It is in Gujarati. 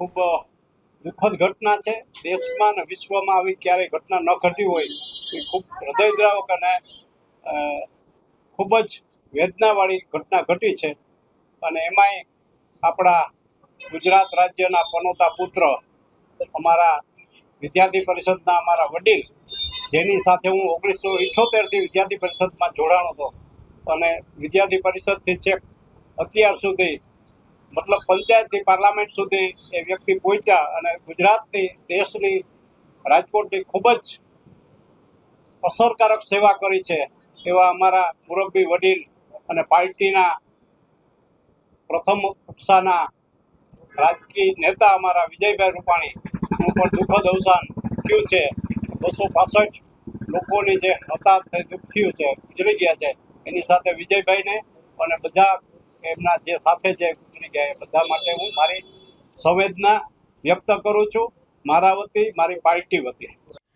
ખૂબ દુઃખદ ઘટના છે. દેશમાં અને વિશ્વમાં આવી ક્યારેય ઘટના ન ઘટી હોય એ ખૂબ હૃદયદ્રાવક અને ખૂબ જ વેદનાવાળી ઘટના ઘટી છે. અને એમાંય આપણા ગુજરાત રાજ્યના પનોતા પુત્ર, અમારા વિદ્યાર્થી પરિષદના અમારા વડીલ, જેની સાથે હું ઓગણીસો ઇઠોતેરથી વિદ્યાર્થી પરિષદમાં જોડાણો હતો. અને વિદ્યાર્થી પરિષદથી છેક અત્યાર સુધી મતલબ પંચાયતથી પાર્લામેન્ટ સુધી એ વ્યક્તિ પહોંચ્યા અને ગુજરાતની, દેશની, રાજકોટની ખૂબ જ અસરકારક સેવા કરી છે એવા અમારા મુરબ્બી વડીલ અને પાર્ટીના પ્રથમ કક્ષાના રાજકીય નેતા અમારા વિજયભાઈ રૂપાણી. નું પણ દુઃખદ અવસાન થયું છે. બસો પાસઠ લોકોની જે હતા તે દુઃખ થયું છે, ગુજરી ગયા છે. એની સાથે વિજયભાઈને અને બધા એમના જે સાથે જે ગુજરી ગયા એ બધા માટે હું મારી સંવેદના વ્યક્ત કરું છું. મારા વતી, મારી પાર્ટી વતી.